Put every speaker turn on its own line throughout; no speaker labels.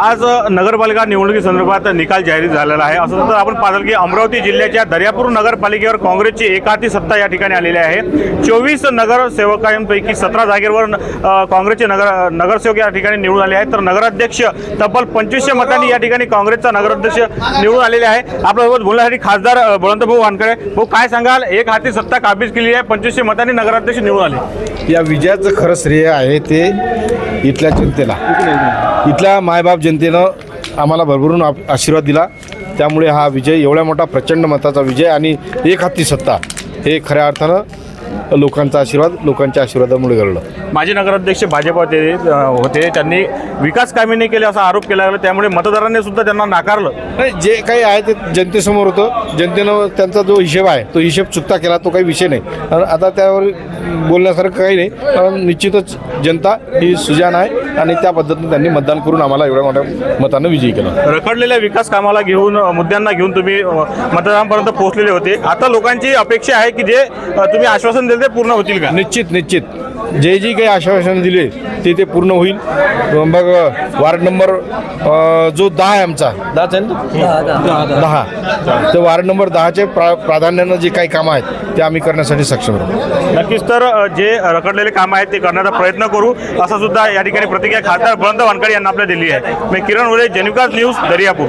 आज नगरपालिका निवडणुकीसंदर्भात निकाल जाहीर झालेला आहे. असं तर आपण पाहिलं की अमरावती जिल्ह्याच्या दर्यापूर नगरपालिकेवर काँग्रेसची एकाती सत्ता या ठिकाणी आलेली आहे. चोवीस नगरसेवकांपैकी सतरा जागेवर काँग्रेसचे नगर नगरसेवक या ठिकाणी निवडून आले आहेत. तर नगराध्यक्ष तब्बल पंचवीसशे मतांनी या ठिकाणी काँग्रेसचा नगराध्यक्ष निवडून आलेले आहे. आपल्यासोबत बोलण्यासाठी खासदार अ, बळवंत भाऊ वानकडे भाऊ काय सांगाल? एक हाती सत्ता काबीज केली आहे. पंचवीसशे मतांनी नगराध्यक्ष निवडून आले.
या विजयाचं खरं श्रेय आहे ते इथल्या जनतेला. इथल्या मायबाप जनतेनं आम्हाला भरभरून आशीर्वाद दिला. त्यामुळे हा विजय एवढ्या मोठा प्रचंड मताचा विजय आणि एक हाती सत्ता हे खऱ्या अर्थानं लोकांचा आशीर्वाद लोकांच्या आशीर्वादामुळे घडलं.
माजी नगराध्यक्ष भाजप होते होते. त्यांनी विकास कामे नाही केले असा आरोप केला गेला. त्यामुळे मतदारांनी सुद्धा त्यांना नाकारलं.
नाही जे काही आहे ते जनतेसमोर होतं. जनतेनं त्यांचा जो हिशेब आहे तो हिशेब चुकता केला तो काही विषय नाही. कारण आता त्यावर बोलण्यासारखं काही नाही. कारण निश्चितच जनता ही सुजान आहे आणि त्या पद्धतीने त्यांनी मतदान करून आम्हाला एवढ्या मोठ्या मतानं विजयी केलं.
रखडलेल्या विकास कामाला घेऊन मुद्द्यांना घेऊन तुम्ही मतदारांपर्यंत पोहोचलेले होते. आता लोकांची अपेक्षा आहे की जे तुम्ही आश्वासन दिले ते पूर्ण होतील का?
निश्चित निश्चित. जे जी काही आश्वासन दिले ते ते पूर्ण होईल. मग वार्ड नंबर अ, जो दहा आहे आमचा. दहाच आहे ना? तो? दहा. तर वार्ड नंबर दहाचे प्रा प्राधान्यानं जे काही कामं आहेत ते आम्ही करण्यासाठी सक्षम राहू
नक्कीच तर अ, जे रखडलेले काम आहेत ते करण्याचा प्रयत्न करू. असं सुद्धा या ठिकाणी प्रतिक्रिया खासदार बळवंत वानकडे यांना आपल्या दिली आहे. मी किरण उरे जनिकाज न्यूज दर्यापूर.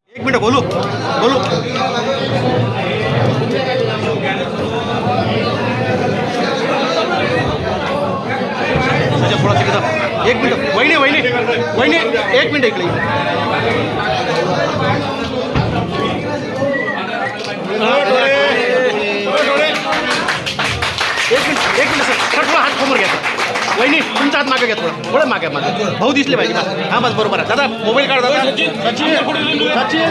एक मिनिट बोलू बोलू थोडा तिकडं. एक मिनिट वहिनी वहिनी वहिनी एक मिनिट इकडे वहिनी तुमचा हात मागे घ्या थोडा. थोडं मागे मागे. भाऊ दिसले पाहिजे बस. हा बस बरोबर आहे. दादा मोबाईल काढ दादा. सचिन सचिन.